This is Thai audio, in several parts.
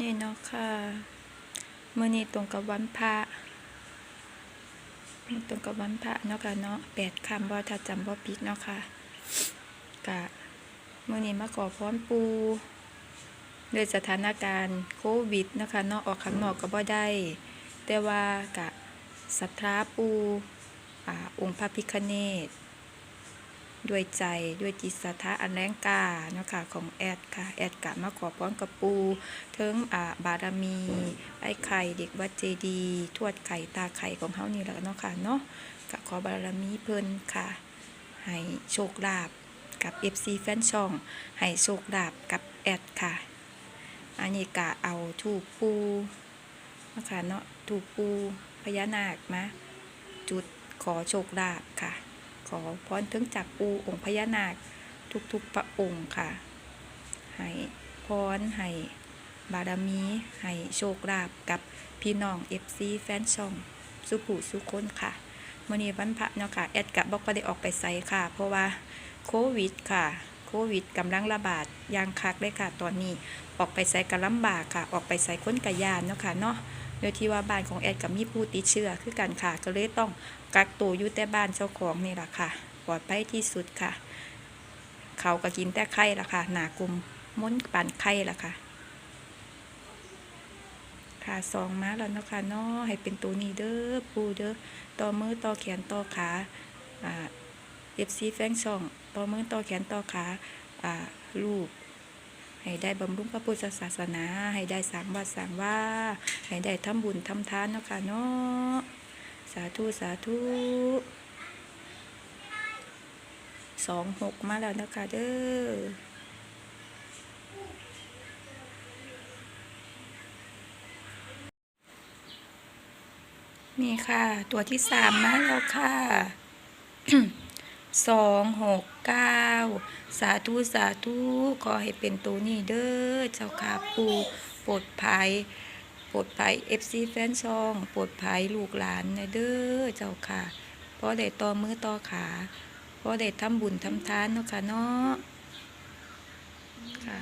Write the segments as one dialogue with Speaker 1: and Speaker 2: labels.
Speaker 1: นี่เนาะค่ะเมื่อนี้ตรงกับวันพระตรงกับวันพระเนาะค่ะเนาะแปดคำว่ถ้าจำว่ผิดเนาะค่ะกะเมื่อนี้มาขอพรปูด้วยสถานการณ์โควิดนะคะเนาะออกข้างนอกก็บ่ได้ แต่ว่ากะศรัทธาปูอ่าองค์พระพิฆเนศ ด้วยใจด้วยจิตศรัทธาอันแรงกล้าเนาะค่ะของแอดค่ะแอดกะมาขอพรกับปูเทิงอ่าบารมี ไอ้ไข่เด็กวัดเจดีทวดไข่ตาไข่ของเฮานี่แหละเนาะค่ะเนาะกะขอบารมีเพิ่นค่ะ ให้โชคลาภกับ FC แฟนช่อง ให้โชคลาภกับแอดค่ะ อันนี้กะเอาถูกปูเนาะคะเนาะถูกปูพญานาคมาจุดขอโชคลาภค่ะ ขอพรถึงจากปูองค์พญานาค ทุกๆพระองค์ค่ะ ให้พรให้บารมีให้โชคลาภกับพี่น้อง FC แฟนช่องสุผูสุคนค่ะมื่อนี้วันพระเนาะค่ะแอดกับบอกก็ได้ออกไปไสค่ะ เพราะว่าโควิดค่ะโควิดกำลังระบาดยางคักเลยค่ะ ตอนนี้ออกไปไสกันลำบากค่ะ ออกไปไสค้นกระยานเนาะค่ะเนาะ โดยที่ว่าบ้านของแอดกับมีผู้ติดเชื้อคือกันค่ะ ก็เลยต้องกักตัวอยู่แต่บ้านเจ้าของนี่แหละค่ะ ปลอดภัยที่สุดค่ะ เขาก็กินแต่ไข่ละค่ะ หนากลมม้นปั่นไข่ละค่ะ ค่ะสองมาแล้วนะคะเนาะให้เป็นตัวนี้เด้อปูเด้อต่อมือต่อแขนต่อขาอ่าเอฟซีแฟงช่องต่อมือต่อแขนต่อขาอ่าลูก ให้ได้บำรุงพระพุทธศาสนา ให้ได้สางวัดสางว่า ให้ได้ทำบุญทำทานเนาะค่ะเนาะสาธุสาธุสองหกมาแล้วนะคะเด้อนี่ค่ะ ตัวที่สามมาแล้วค่ะสองหกเก้า สาธุสาธุขอให้เป็นตัวนี้เด้อเจ้าค่ะปูโปรดภัยปรดภัยเอฟซีแฟนช่องปรดภัยลูกหลานนะเด้อเจ้าค่ะเพราะได้ต่อมือต่อขาเพราะได้ทำบุญทำทานเนาะค่ะเนาะค่ะ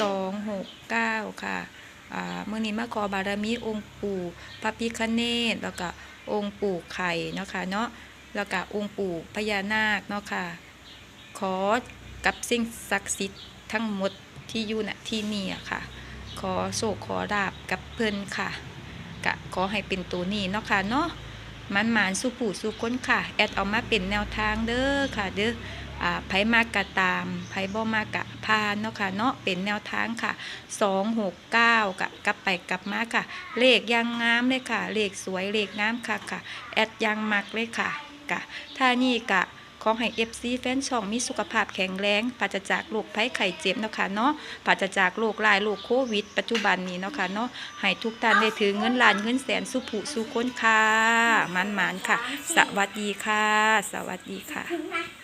Speaker 1: สองหกเก้าค่ะเมื่อนี้มาขอบารมีองค์ปู่พระพิคเนศแล้วก็องค์ปู่ไข่เนาะค่ะเนาะ แล้วก็องค์ปู่พญานาคเนาะค่ะ ขอกับสิ่งศักดิ์สิทธิ์ทั้งหมดที่อยู่ณที่นี่อะค่ะ ขอโศกขอราบกับเพิ่นค่ะกะขอให้เป็นตัวนี้เนาะค่ะเนาะมันหมานสู้ปู่สู้คนค่ะ แอดเอามาเป็นแนวทางเด้อค่ะ เด้ออ่าไผมากกะตามไผบ่มากกะพานเนาะค่ะเนาะเป็นแนวทางค่ะสองหกเก้ากะกลับไปกลับมาค่ะ เลขยังงามเลยค่ะ เลขสวยเลขงามค่ะค่ะ แอดยังมักเลยค่ะ กะถ้านี่กะขอให้เอฟซีแฟนช่องมีสุขภาพแข็งแรงปราศจากโรคภัยไข้เจ็บเนาะค่ะเนาะปราศจากโรคลายโรคโควิด ปัจจุบันนี้เนาะค่ะเนาะให้ทุกท่านได้ถือเงินล้านเงินแสนสุผู้สุคนค่ะมันมันค่ะ สวัสดีค่ะ สวัสดีค่ะ